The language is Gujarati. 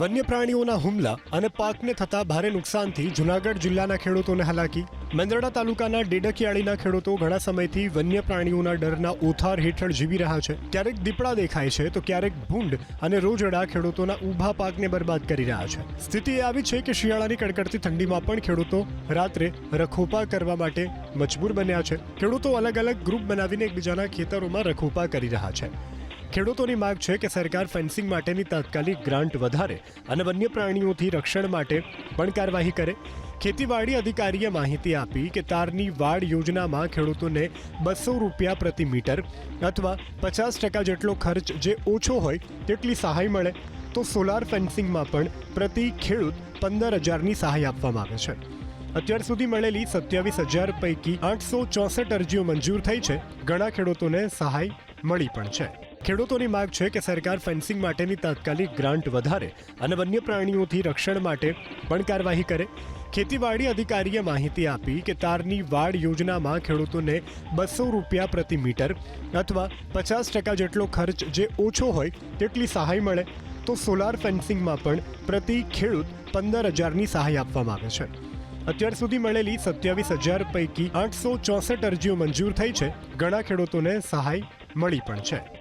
વન્ય પ્રાણીઓના હુમલા અને પાકને થતા ભારે નુકસાનથી જુનાગઢ જિલ્લાના ખેડૂતોને હાલાકી. મેંદરડા તાલુકાના ડેડકિયાળીના ખેડૂતો ઘણા સમયથી વન્ય પ્રાણીઓના ડરના ઓથાર હેઠળ જીવી રહ્યા છે. ક્યારેક દીપડા દેખાય છે તો ક્યારેક ભૂંડ અને રોજડા ખેડૂતોના ઊભા પાકને બરબાદ કરી રહ્યા છે. સ્થિતિ આવી છે કે શિયાળાની કડકડતી ઠંડીમાં પણ ખેડૂતો રાત્રે રખોપા કરવા માટે મજબૂર બન્યા છે. ખેડૂતો અલગ અલગ ગ્રુપ બનાવીને એકબીજાના ખેતરોમાં રખોપા કરી રહ્યા છે. ખેડૂતોની માંગ છે કે સરકાર ફેન્સિંગ માટેની તાત્કાલિક ગ્રાન્ટ વધારે અને વન્ય પ્રાણીઓથી રક્ષણ માટે પણ કાર્યવાહી કરે. ખેતીવાડી અધિકારીએ માહિતી આપી કે તારની વાડ યોજનામાં ખેડૂતોને બસો રૂપિયા પ્રતિ મીટર અથવા પચાસ ટકા જેટલો ખર્ચ જે ઓછો હોય તેટલી સહાય મળે. તો સોલાર ફેન્સિંગમાં પણ પ્રતિ ખેડૂત પંદર હજારની સહાય આપવામાં આવે છે. અત્યાર સુધી મળેલી સત્યાવીસ હજાર પૈકી આઠસો ચોસઠ અરજીઓ મંજૂર થઈ છે. ઘણા ખેડૂતોને સહાય મળી પણ છે. ખેડૂતોની માંગ છે કે સરકાર ફેન્સિંગ માટેની તાત્કાલિક ગ્રાન્ટ વધારે અને વન્ય પ્રાણીઓથી રક્ષણ માટે પણ કાર્યવાહી કરે. ખેતીવાડી અધિકારીએ માહિતી આપી કે તારની વાડ યોજનામાં ખેડૂતોને બસો રૂપિયા પ્રતિ મીટર અથવા પચાસ ટકા જેટલો ખર્ચ જે ઓછો હોય તેટલી સહાય મળે. તો સોલાર ફેન્સિંગમાં પણ પ્રતિ ખેડૂત પંદર હજારની સહાય આપવામાં આવે છે. અત્યાર સુધી મળેલી સત્યાવીસ હજાર પૈકી આઠસો ચોસઠ અરજીઓ મંજૂર થઈ છે. ઘણા ખેડૂતોને સહાય મળી પણ છે.